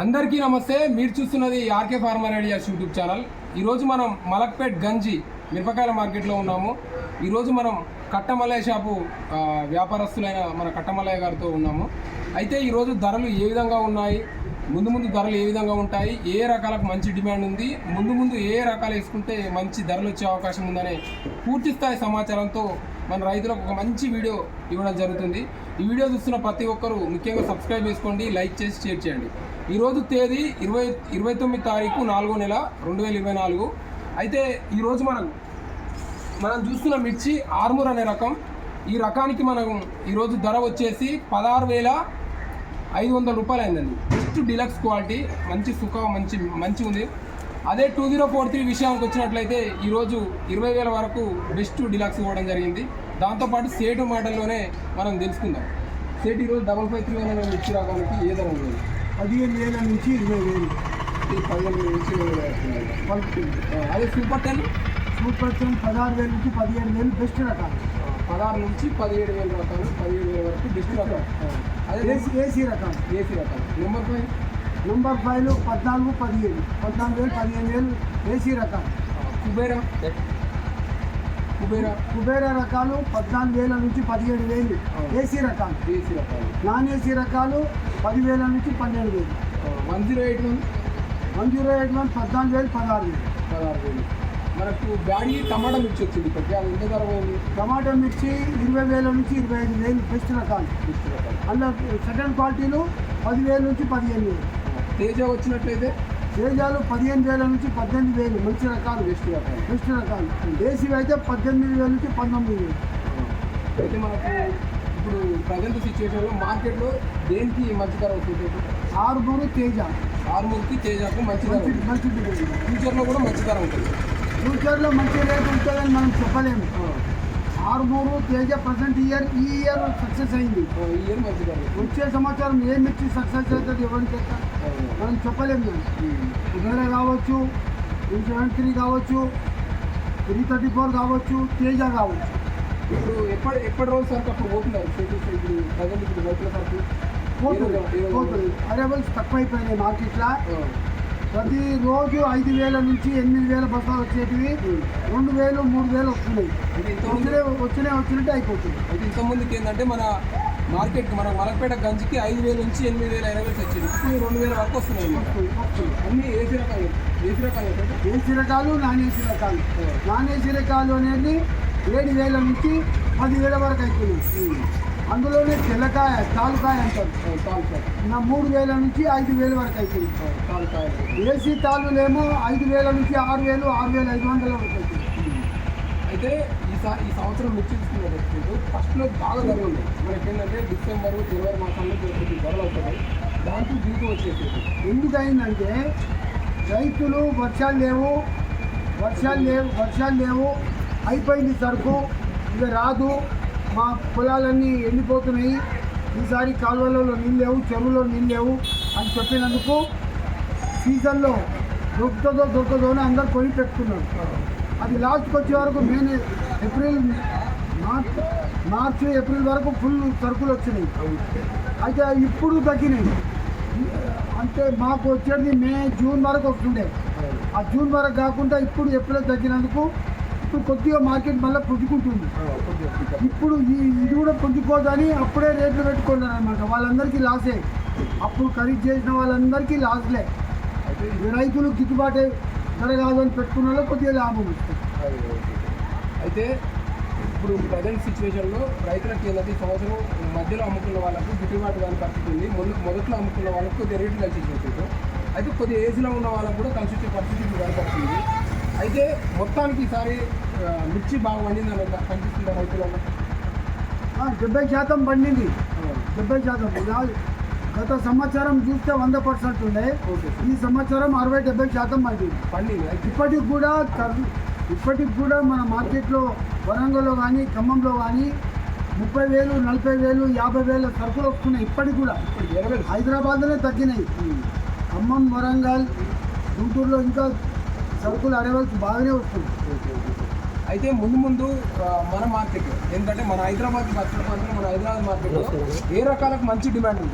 అందరికీ నమస్తే. మీరు చూస్తున్నది RK farmer ideas YouTube channel. ఈరోజు మనం మలక్పేట్ గంజి మిరపకాయల మార్కెట్లో ఉన్నాము. ఈరోజు మనం కట్టమల్లయ్య షాపు వ్యాపారస్తులైన మన కట్టమల్లయ్య గారితో ఉన్నాము. అయితే ఈరోజు ధరలు ఏ విధంగా ఉన్నాయి? ముందు ముందు ధరలు ఏ విధంగా ఉంటాయి? ఏ రకాలకు మంచి డిమాండ్ ఉంది? ముందు ముందు ఏ రకాలు వేసుకుంటే మంచి ధరలు వచ్చే అవకాశం ఉందనే పూర్తి స్థాయి సమాచారంతో మన రైతులకు ఒక మంచి వీడియో ఇవ్వడం జరుగుతుంది. ఈ వీడియో చూస్తున్న ప్రతి ఒక్కరూ ముఖ్యంగా సబ్స్క్రైబ్ చేసుకోండి లైక్ చేసి షేర్ చేయండి. ఈరోజు తేదీ ఇరవై ఇరవై తొమ్మిది తారీఖు నాలుగో నెల రెండు వేల ఇరవై నాలుగు. అయితే ఈరోజు మనం మనం చూస్తున్న మిర్చి ఆర్మూర్ అనే రకం. ఈ రకానికి మనం ఈరోజు ధర వచ్చేసి పదహారు వేల ఐదు వందల రూపాయలు అయిందండి బెస్ట్ డిలక్స్ క్వాలిటీ మంచి సుఖ మంచి మంచి ఉంది అదే టూ జీరో ఫోర్ త్రీ విషయానికి వచ్చినట్లయితే ఈరోజు ఇరవై వేల వరకు బెస్ట్ డిలక్స్ ఇవ్వడం జరిగింది. దాంతోపాటు సేటు మోడల్లోనే మనం తెలుసుకుందాం. సేట్ ఈరోజు డబల్ ఫైవ్ త్రీ వన్ మిర్చి రకానికి ఏ ధర ఉంది? పదిహేను వేల నుంచి ఇరవై వేలు. పదిహేను వేల నుంచి ఇరవై వేల అదే సూపర్ టెన్ సూపర్ టెన్ పదహారు వేల నుంచి పదిహేడు వేలు బెస్ట్ రకాలు. పదహారు నుంచి పదిహేడు వేల రకాలు పదిహేడు వేల వరకు బెస్ట్ రకాలు. అదే ఏసీ ఏసీ రకాలు. ఏసీ రకాలు. నెంబర్ ఫైవ్ నెంబర్ ఫైవ్లు పద్నాలుగు పదిహేడు పద్నాలుగు వేలు పదిహేను వేలు ఏసీ రకాలు కుబేరా. కుబేరా. కుబేరా రకాలు పద్నాలుగు వేల నుంచి పదిహేడు వేలు. ఏసీ రకాలు. ఏసీ రకాలు. నాన్ ఏసీ రకాలు పదివేల నుంచి పన్నెండు వేలు. One zero eight one. One zero eight one పద్నాలుగు వేలు పదహారు వేలు. పదహారు వేలు. మనకు బ్యాడీ టమాటా మిర్చి వచ్చింది ఇప్పటికి. అది ఎంత ధర పోయింది? టమాటో మిర్చి ఇరవై వేల నుంచి ఇరవై ఐదు వేలు బెస్ట్ రకాలు. బెస్ట్ రకాలు. అందులో సెకండ్ క్వాలిటీలు పదివేల నుంచి పదిహేను వేలు. తేజ వచ్చినట్లయితే తేజాలు పదిహేను వేల నుంచి పద్దెనిమిది వేలు మంచి రకాలు బెస్ట్ రకాలు బెస్ట్ రకాలు. దేశీ అయితే పద్దెనిమిది వేల నుంచి పంతొమ్మిది వేలు. అయితే మనకు ఇప్పుడు ప్రజెంట్ సిచ్యువేషన్లో మార్కెట్లో దేనికి మంచి ధర వస్తుంది? ఆరు మూడు తేజ. ఆర్మూర్కి తేజకు మంచి మంచి మంచి. ఫ్యూచర్లో కూడా మంచి ధర ఉంటుంది. ఫ్యూచర్లో మంచి రేట్ ఉంటుందని మనం చెప్పలేము. ఆరు మూడు తేజ ప్రజెంట్ ఇయర్ ఈ ఇయర్ సక్సెస్ అయింది. వచ్చే సంవత్సరం ఏ మిర్చి సక్సెస్ అవుతుంది ఎవరికి మనం చెప్పలేము. కుబేరా కావచ్చు టూ సెవెన్ త్రీ కావచ్చు త్రీ థర్టీ ఫోర్ కావచ్చు తేజ కావచ్చు. ఇప్పుడు ఎప్పటి ఎప్పటి రోజు సరికి అప్పుడు పోతున్నారు? ఇప్పుడు ప్రజెంట్ ఇప్పుడు రైతుల పోతుంది అరేబుల్స్ తక్కువ అయిపోయినాయి మార్కెట్లో. ప్రతిరోజు ఐదు వేల నుంచి ఎనిమిది వేల బస్తాలు వచ్చేటివి. రెండు వేలు మూడు వేలు వస్తున్నాయి. వచ్చినే వచ్చినే వచ్చినట్టు అయిపోతుంది. అయితే ఇంతకుముందుకి ఏంటంటే మన మార్కెట్ మన మలక్పేట గంజికి ఐదు వేల నుంచి ఎనిమిది వేల ఇరవై వేలు వచ్చింది ఇప్పుడు రెండు వేల వరకు వస్తున్నాయి. అన్ని ఏసీ రకాలు ఏసీ రకాలు ఏంటంటే? ఏసీ రకాలు నాన్ ఏసీ రకాలు. నాన్ ఏసీ రకాలు అనేది ఏడు వేల నుంచి పదివేల వరకు అవుతుంది అందులోనే తెల్లకాయ తాలుకాయ అంటారు. తాలుకాయ. నా మూడు వేల నుంచి ఐదు వేల వరకు అవుతుంది తాలుకాయ. ఏసీ తాళ్ళులేమో ఐదు వేల నుంచి ఆరు వేలు ఆరు వేల ఐదు వందల వరకు అవుతుంది అయితే ఈ సా- ఈ సంవత్సరం మిర్చి తీసుకున్నట్టు ఫస్ట్లో బాగా ధర ఉంది మనకి ఏంటంటే డిసెంబర్ జనవరి మాసంలో కొంచెం ధరలు అవుతాయి దాంట్లో దిగుతూ వచ్చేసి ఎందుకైందంటే రైతులు వర్షాలు లేవు వర్షాలు లేవు వర్షాలు లేవు అయిపోయింది సరుకు ఇక రాదు. మా పొలాలన్నీ ఎండిపోతున్నాయి. ఈసారి కాలువలలో నీళ్ళు లేవు చెరువులో నీళ్ళు లేవు అని చెప్పినందుకు సీజన్లో దొరుకుతుందో దొరుకుతుందో అని అందరు కొని పెట్టుకున్నారు. అది లాస్ట్కి వచ్చే వరకు మే ఏప్రిల్ మార్చ్ మార్చి ఏప్రిల్ వరకు ఫుల్ సరుకులు వచ్చినాయి. అయితే ఇప్పుడు తగ్గినాయి. అంటే మాకు వచ్చేది మే జూన్ వరకు వస్తుండే. ఆ జూన్ వరకు కాకుండా ఇప్పుడు ఎప్పుడో తగ్గినందుకు కొద్దిగా మార్కెట్ మళ్ళీ పుంజుకుంటుంది ఇప్పుడు ఈ ఇది కూడా పుంజుకోదని అప్పుడే రేట్లు పెట్టుకున్నారు అనమాట వాళ్ళందరికీ లాసే. అప్పుడు ఖరీదు చేసిన వాళ్ళందరికీ లాస్లే రైతులు గిట్టుబాటు ధర కాదని పెట్టుకున్న వాళ్ళకి కొద్దిగా లాభం వస్తుంది. అయితే ఇప్పుడు ప్రజెంట్ సిచ్యువేషన్లో రైతులకు ఏంటంటే సంవత్సరం మధ్యలో అమ్ముకున్న వాళ్ళకు గిట్టుబాటు కాని పరిస్థితి ఉంది. మొదట్లో అమ్ముకున్న వాళ్ళకు కొద్దిగా రేట్లు కలిసి వచ్చేసారు అయితే కొద్దిగా ఏసీలో ఉన్న వాళ్ళకు కూడా కలిసి వచ్చే పరిస్థితి కానీ కనపడుతుంది. అయితే మొత్తానికి ఈసారి మిర్చి బాగా పండింది అని కనిపిస్తుంది రైతులలో ఆ, డెబ్బై శాతం పండింది. డెబ్బై శాతం. గత సంవత్సరం చూస్తే వంద పర్సెంట్ ఉండే. ఈ సంవత్సరం అరవై డెబ్బై శాతం పండింది. పండింది ఇప్పటికి కూడా ఇప్పటికి కూడా మన మార్కెట్లో వరంగల్లో కానీ ఖమ్మంలో కానీ ముప్పై వేలు నలభై వేలు యాభై వేల సరుకులు వస్తున్నాయి ఇప్పటికి కూడా. హైదరాబాద్లోనే తగ్గినాయి. ఖమ్మం వరంగల్ గుంటూరులో ఇంకా సరుకులు అరవల్సి బాగానే వస్తుంది. అయితే ముందు ముందు మన మార్కెట్ ఎందుకంటే మన హైదరాబాద్ వచ్చిన మన హైదరాబాద్ మార్కెట్లో ఏ రకాలకు మంచి డిమాండ్ ఉంది